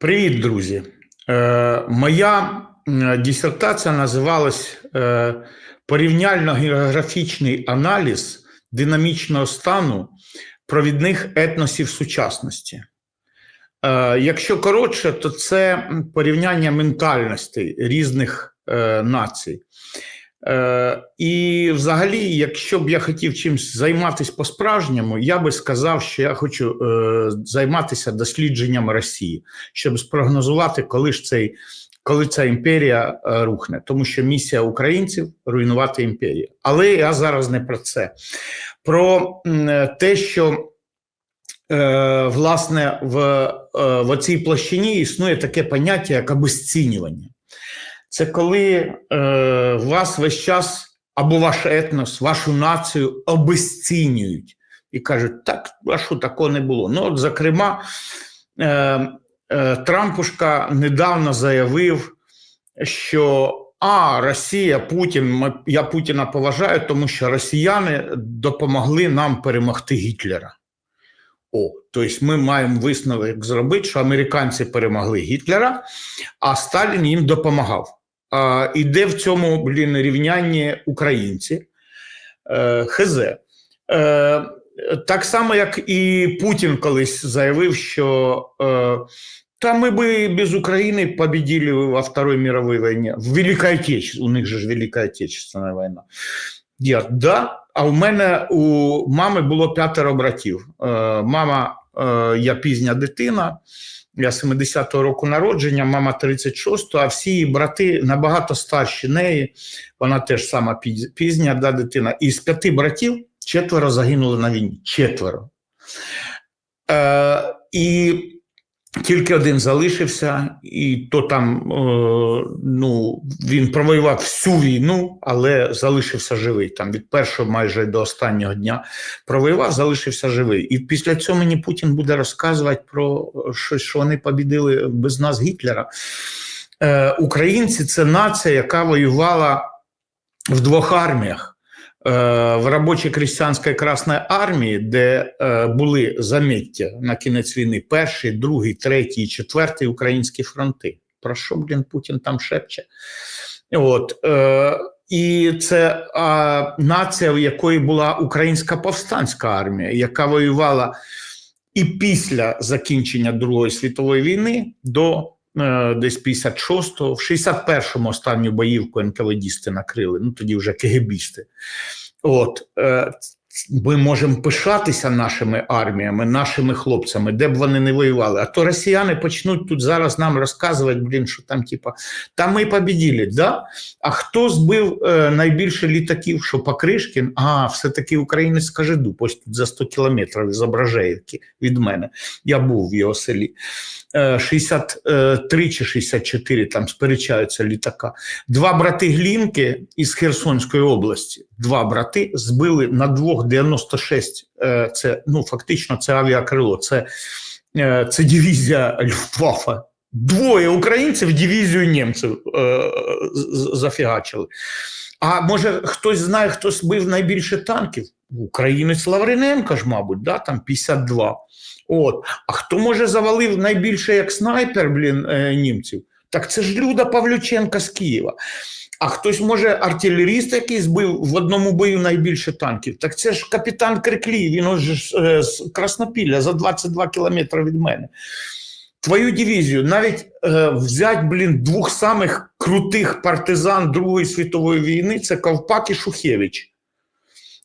Привіт, друзі. Е, моя дисертація називалась е, Порівняльно-географічний аналіз динамічного стану провідних етносів сучасності. Е, якщо коротше, то це порівняння ментальностей різних е, націй. Е, і взагалі, якщо б я хотів чимось займатися по-справжньому, я би сказав, що я хочу е, займатися дослідженням Росії, щоб спрогнозувати, коли ж цей, коли ця імперія е, рухне, тому що місія українців руйнувати імперію. Але я зараз не про це, про те, що власне в, в цій площині існує таке поняття, як обесцінювання. Це коли е, вас весь час або ваш етнос, вашу націю обесцінюють і кажуть, так, а що такого не було. Ну, от, зокрема, е, е, Трампушка недавно заявив, що а, Росія, Путін, я Путіна поважаю, тому що росіяни допомогли нам перемогти Гітлера. О, тобто ми маємо висновок зробити, що американці перемогли Гітлера, а Сталін їм допомагав. А, і в цьому блін, рівнянні українці? Е, ХЗ. Е, так само, як і Путін колись заявив, що е, та ми би без України победили во Второй мировой війні. В Великой Отечественной, у них же ж Велика Отечественна війна. Я, да, а у мене у мами було п'ятеро братів. Е, мама, я пізня дитина, я 70-го року народження, мама 36-го, а всі її брати набагато старші неї. Вона теж сама пізня да, дитина. І з п'яти братів четверо загинули на війні. Четверо. Е, і тільки один залишився, і то там е, ну, він провоював всю війну, але залишився живий. Там від першого майже до останнього дня провоював, залишився живий. І після цього мені Путін буде розказувати про щось, що вони побідили без нас Гітлера. Е, українці це нація, яка воювала в двох арміях. Е, В робочій крестьянській Красної армії, де е, були заміття на кінець війни перший, другий, третій, четвертий українські фронти. Про що блін Путін там шепче? От, е, і це нація, в якої була українська повстанська армія, яка воювала і після закінчення Другої світової війни до десь 56-го, в 61-му останню боївку НКВДісти накрили, ну тоді вже КГБісти. От, е, ми можемо пишатися нашими арміями, нашими хлопцями, де б вони не воювали. А то росіяни почнуть тут зараз нам розказувати, блін, що там, типа, там ми побіділи, да? А хто збив е, найбільше літаків, що Покришкін? А, все-таки українець Кажеду, ось тут за 100 кілометрів зображає від мене. Я був в його селі. Е, 63 чи 64 там сперечаються літака. Два брати Глінки із Херсонської області, два брати збили на двох 96. е, Це ну фактично це авіакрило, це, е, це дивізія Люфтваффе. Двоє українців дивізію німців е, зафігачили. А може хтось знає, хто збив найбільше танків? Українець Лавриненко ж, мабуть, да, там 52. От. А хто може завалив найбільше як снайпер, блін, е, німців? Так це ж Люда Павлюченка з Києва. А хтось може артилеріст, який збив в одному бою найбільше танків. Так це ж капітан Криклій, він ж, е, з Краснопілля за 22 кілометри від мене. Твою дивізію навіть е, взять, блін, двох самих крутих партизан Другої світової війни це Ковпак і Шухевич.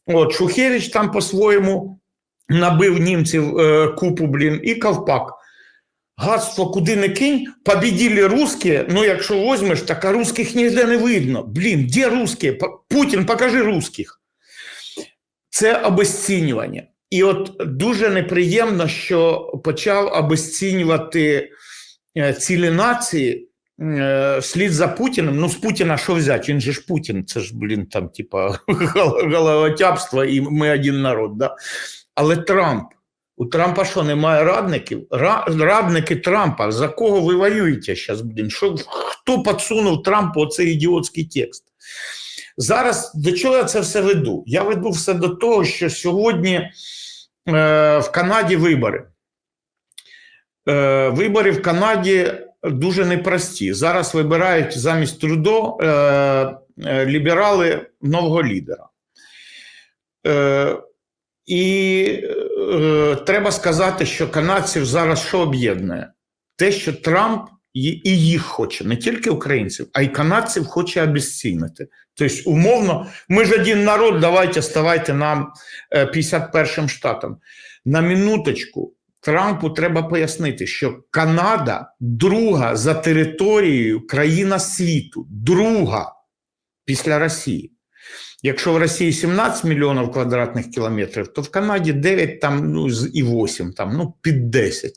От, Шухевич там по-своєму набив німців е, купу, блін, і Ковпак. Гадство куди не кинь, побіділи русські, ну якщо возьмеш, так а русських ніде не видно. Блін, де русські? Путін, покажи русських. Це обесцінювання. І от дуже неприємно, що почав обесцінювати е, цілі нації е, вслід за Путіним. Ну, з Путіна що взяти? Він же ж Путін, це ж, блін, там, типа, головотяпство, і ми один народ. Да? Але Трамп. У Трампа що немає радників? Радники Трампа. За кого ви воюєте зараз? Блін? Що, хто підсунув Трампу оцей ідіотський текст? Зараз до чого я це все веду? Я веду все до того, що сьогодні е, в Канаді вибори. Е, Вибори в Канаді дуже непрості. Зараз вибирають замість Трудо е, е, ліберали нового лідера. Е, І е, треба сказати, що канадців зараз що об'єднує? Те, що Трамп і їх хоче, не тільки українців, а й канадців хоче обезцінити. Тобто, умовно, ми ж один народ, давайте ставайте нам е, 51 штатом. На минуточку. Трампу треба пояснити, що Канада друга за територією країна світу, друга після Росії. Якщо в Росії 17 мільйонів квадратних кілометрів, то в Канаді 9 там, ну, і 8, там, ну, під 10.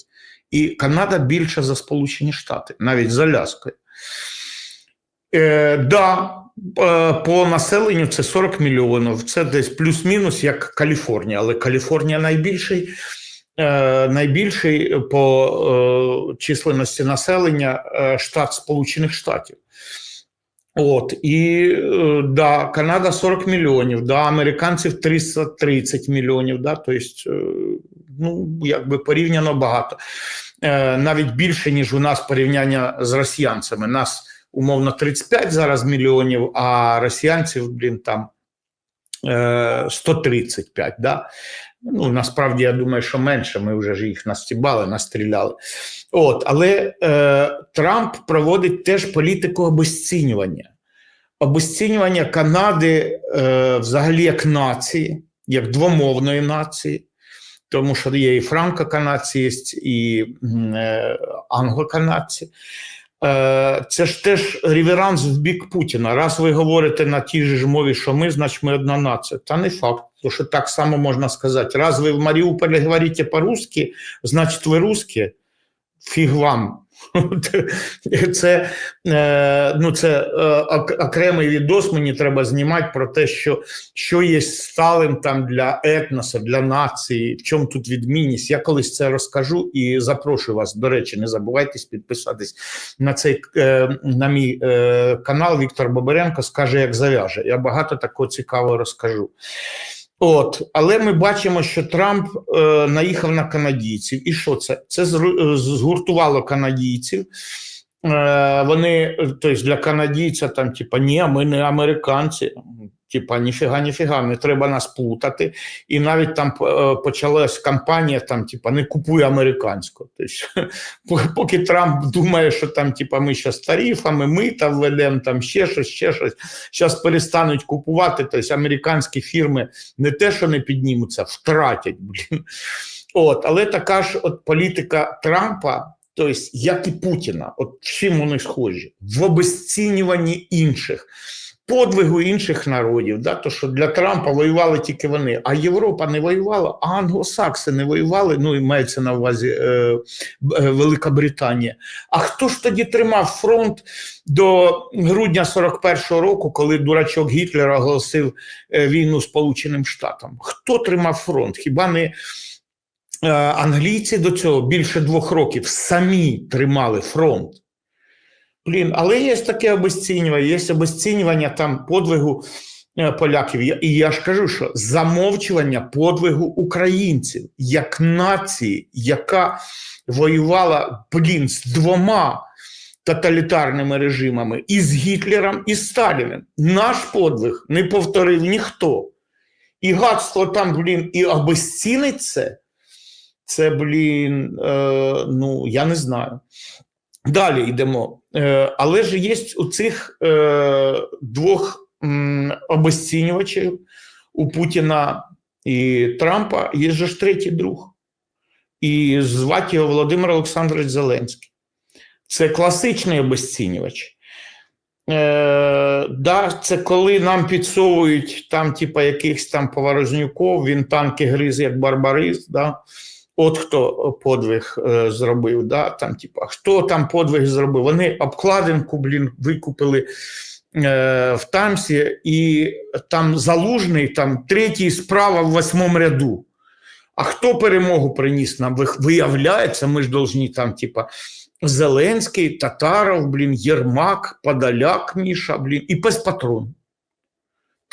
І Канада більша за Сполучені Штати, навіть з Аляскою. Е, да, по населенню це 40 мільйонів, це десь плюс-мінус, як Каліфорнія, але Каліфорнія найбільший. Найбільший по численності населення штат Сполучених Штатів. От і да, Канада 40 мільйонів, да, американців 330 мільйонів, да, тобто, ну, якби порівняно багато. Навіть більше, ніж у нас порівняння з росіянцями. Нас умовно 35 зараз мільйонів, а росіянців, блін, там 135. Да? Ну, насправді, я думаю, що менше. Ми вже ж їх настібали, настріляли. От, Але е, Трамп проводить теж політику обесцінювання. Обесцінювання Канади е, взагалі як нації, як двомовної нації, тому що є і франко-канадці, є і е, англо-канадці. Е, це ж теж реверанс в бік Путіна. Раз ви говорите на тій же мові, що ми, значить ми одна нація. Та не факт, тому що так само можна сказати. Раз ви в Маріуполі говорите по-русски, значить ви русські, фіг вам. Це ну, це окремий відос мені треба знімати про те, що що є сталим там для етноса, для нації, в чому тут відмінність. Я колись це розкажу і запрошую вас. До речі, не забувайтесь підписатись на цей на мій канал. Віктор Боберенко скаже, як зав'яже. Я багато такого цікавого розкажу. От, але ми бачимо, що Трамп е, наїхав на канадійців. І що це? Це згуртувало канадійців. Е, Вони, тобто для канадійця, там, типа, ні, ми не американці. Типа, ніфіга, ніфіга, не треба нас плутати. І навіть там е, почалась кампанія, там, типа, не купуй американську. Тобто, поки Трамп думає, що там, типа, ми ще з тарифами, ми там введемо там ще щось, ще щось. Зараз перестануть купувати. Тобто американські фірми не те, що не піднімуться, втратять. Блін. От, але така ж от політика Трампа. Тобто, як і Путіна, от чим вони схожі в обесцінюванні інших подвигу інших народів, да, то що для Трампа воювали тільки вони, а Європа не воювала, а англосакси не воювали. Ну і мається на увазі е, е, Велика Британія. А хто ж тоді тримав фронт до грудня 41-го року, коли дурачок Гітлер оголосив е, війну Сполученим Штатам? Хто тримав фронт? Хіба не е, англійці до цього більше двох років самі тримали фронт? Блін, але є таке обесцінювання, є обесцінювання там подвигу е, поляків. І я ж кажу, що замовчування подвигу українців як нації, яка воювала блін, з двома тоталітарними режимами і з Гітлером, і Сталіним. Наш подвиг не повторив ніхто. І гадство там, блін, і обесцінить це. Це, блін, е, ну я не знаю. Далі йдемо. Е, але ж є у цих е, двох обесцінювачів у Путіна і Трампа є ж третій друг. І звати його Володимир Олександрович Зеленський. Це класичний обесцінювач. Е, да, Це коли нам підсовують там, типа, якихось там поворознюков, він танки гриз як барбарист. Да? От хто подвиг е, зробив, да, там, типа, хто там подвиг зробив? Вони обкладинку, блін, викупили е, в Тамсі, і там залужний, там третій справа в восьмому ряду. А хто перемогу приніс нам? Виявляється, ми ж повинні там, типа, Зеленський, Татаров, блін, Єрмак, Подоляк, Міша, блін, і пес патрон.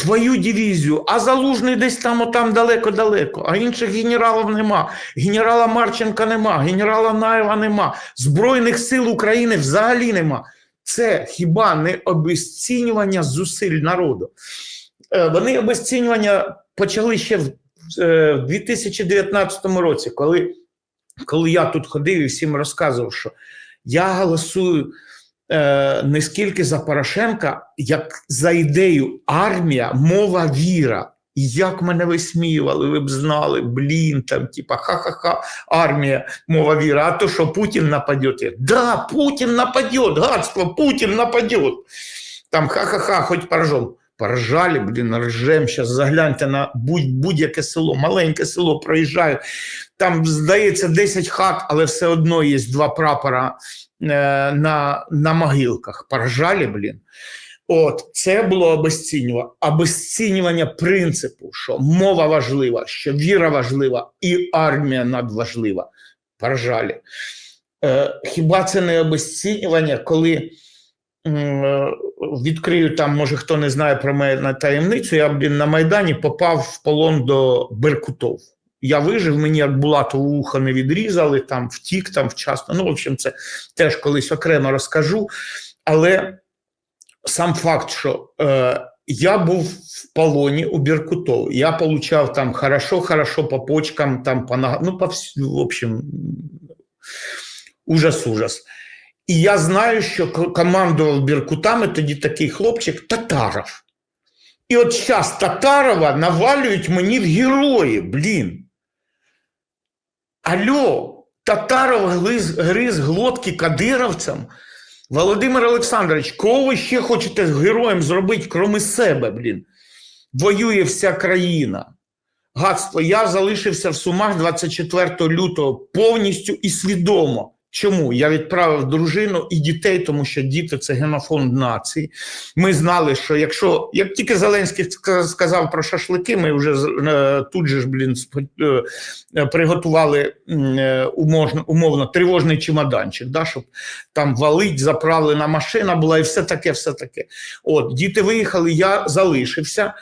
Твою дивізію, а залужний десь там, отам далеко-далеко, а інших генералів нема. Генерала Марченка нема, генерала Наєва нема, Збройних сил України взагалі нема. Це хіба не обесцінювання зусиль народу? Е, Вони обесцінювання почали ще в е, в 2019 році, коли, коли я тут ходив і всім розказував, що я голосую е, не скільки за Порошенка, як за ідею армія, мова, віра. І як мене висміювали, ви б знали, блін, там, типа, ха-ха-ха, армія, мова віра, а то що Путін нападет? Да, Путін нападет, гадство, Путін нападет. Там ха-ха-ха, хоч поржем. Поржали, блін, ржем. Зараз загляньте на будь- будь-яке село, маленьке село проїжджаю. Там, здається, 10 хат, але все одно є два прапора на, на могилках. Поржали, блін. От, це було обесцінювання, обесцінювання принципу, що мова важлива, що віра важлива і армія надважлива. Поржали. Е, хіба це не обесцінювання, коли е, відкрию там, може хто не знає про мене таємницю, я блін, на Майдані попав в полон до Беркутов. Я вижив, мені як Булатову вухо не відрізали, там втік, там вчасно. Ну, в общем, це теж колись окремо розкажу. Але сам факт, що е, я був в полоні у Беркутов, я получав там хорошо-хорошо по почкам, там по ногам, ну, по вс... в общем, ужас-ужас. І я знаю, що командував Беркутами тоді такий хлопчик Татаров. І от зараз Татарова навалюють мені в герої, блін. Алло, Татаров гриз, гриз глотки кадировцям. Володимир Олександрович, кого ви ще хочете героєм зробити, кроме себе, блін? Воює вся країна. Гадство, я залишився в Сумах 24 лютого повністю і свідомо. Чому? Я відправив дружину і дітей, тому що діти це генофонд нації. Ми знали, що якщо як тільки Зеленський сказав про шашлики, ми вже е, тут же ж блін е, е, приготували умовно, умовно тривожний чемоданчик, да, щоб там валить, заправлена машина була і все таке, все таке. От діти виїхали, я залишився.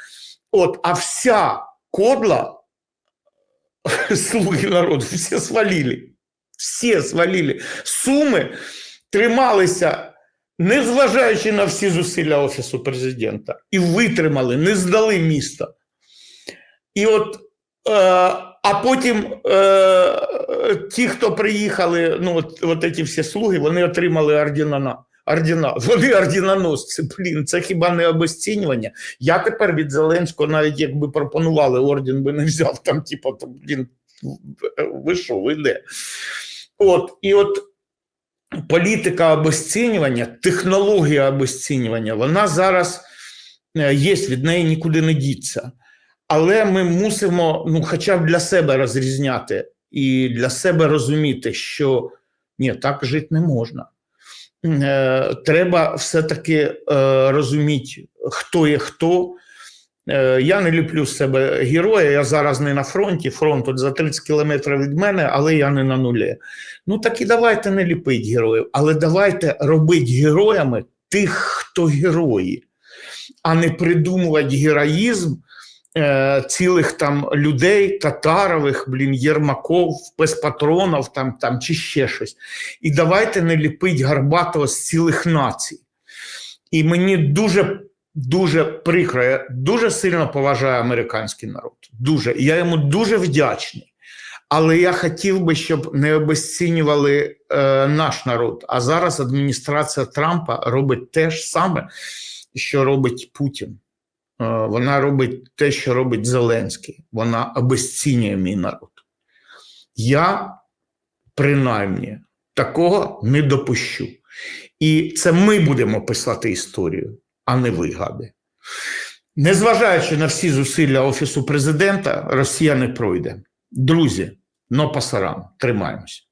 От, а вся кодла слуги народу, всі свалили. Всі свалили. Суми трималися, незважаючи на всі зусилля Офісу президента, і витримали, не здали місто. І от, е, а потім е, ті, хто приїхали, ну, от, от ці всі слуги, вони отримали ордена. на- Ордена. Вони орденоносці, блін, це хіба не обесцінювання? Я тепер від Зеленського, навіть якби пропонували, орден би не взяв, там, типу, блін, ви що, ви де? От, і от політика обесцінювання, технологія обесцінювання, вона зараз е, є, від неї нікуди не діться. Але ми мусимо, ну, хоча б для себе розрізняти і для себе розуміти, що ні, так жити не можна. Е, треба все-таки е, розуміти, хто є хто. Е, я не ліплю з себе героя, я зараз не на фронті, фронт тут за 30 кілометрів від мене, але я не на нулі. Ну так і давайте не ліпити героїв, але давайте робити героями тих, хто герої, а не придумувати героїзм е, цілих там людей, татарових, блін, Єрмаков, Песпатронов там, там чи ще щось. І давайте не ліпить Гарбатова з цілих націй. І мені дуже дуже прикро, я дуже сильно поважаю американський народ. Дуже. Я йому дуже вдячний. Але я хотів би, щоб не обесцінювали е, наш народ. А зараз адміністрація Трампа робить те ж саме, що робить Путін. Е, вона робить те, що робить Зеленський. Вона обесцінює мій народ. Я принаймні такого не допущу. І це ми будемо писати історію, а не вигади. Незважаючи на всі зусилля Офісу президента, Росія не пройде. Друзі, но пасарам, тримаємось.